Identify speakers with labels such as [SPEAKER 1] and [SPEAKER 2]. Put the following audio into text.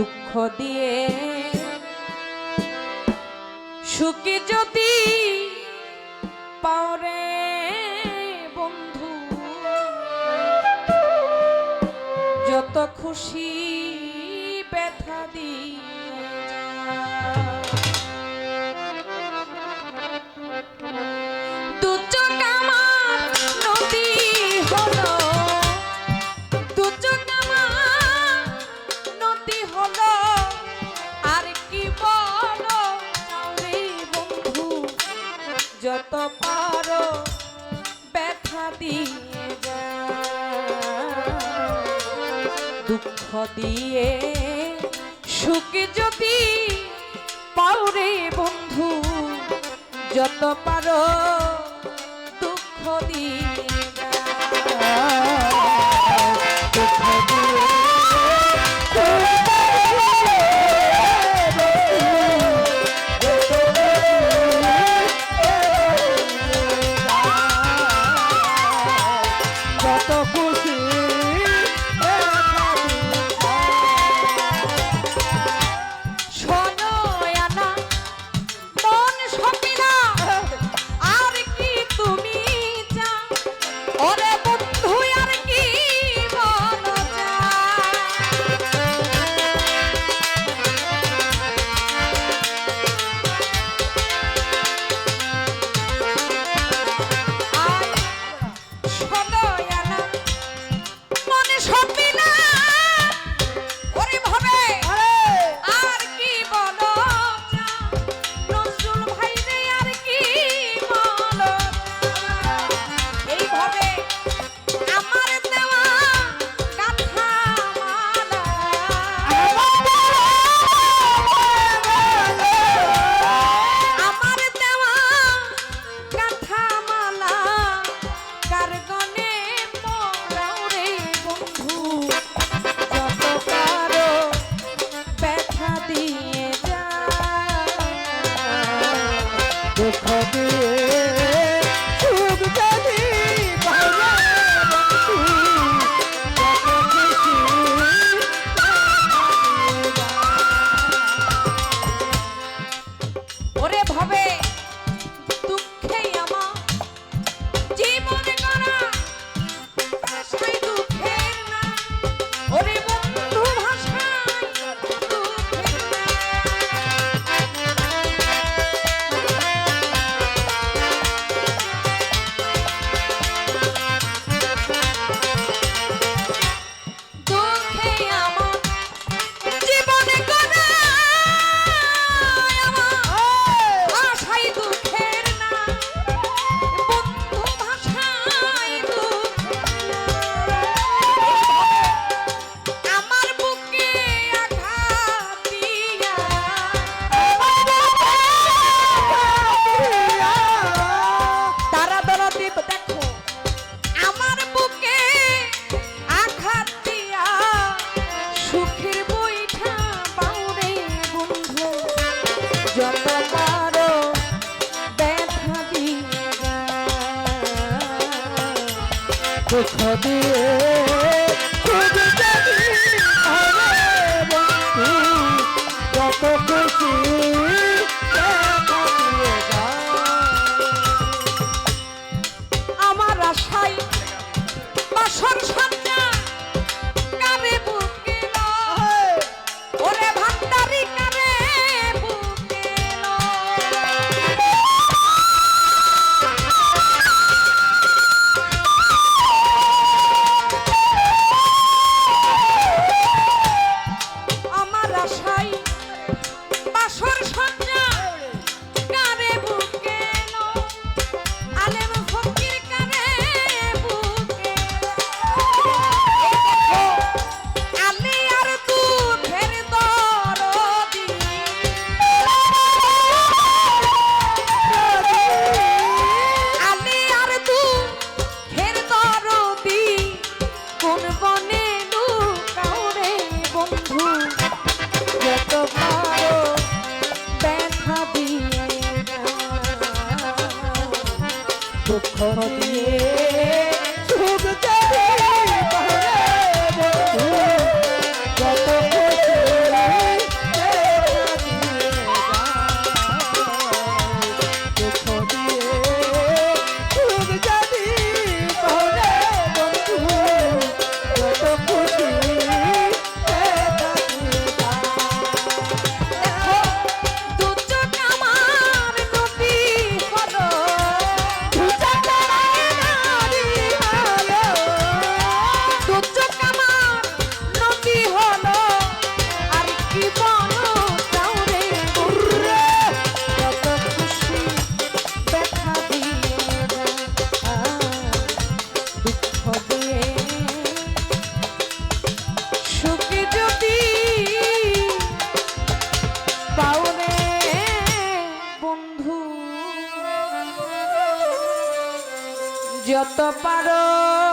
[SPEAKER 1] দুঃখ দিয়ে। সুখী যদি পাওরে বন্ধু যত খুশি ব্যথা দি দু যত পারো ব্যথা দিয়ে যা দুঃখ দিয়ে সুখ যদি পাও রে বন্ধু যত পারো Toco.
[SPEAKER 2] Thank you. সুখ
[SPEAKER 1] দিয়ে
[SPEAKER 2] খুব যদি হবে বন্ধু 好好
[SPEAKER 1] যত পারো।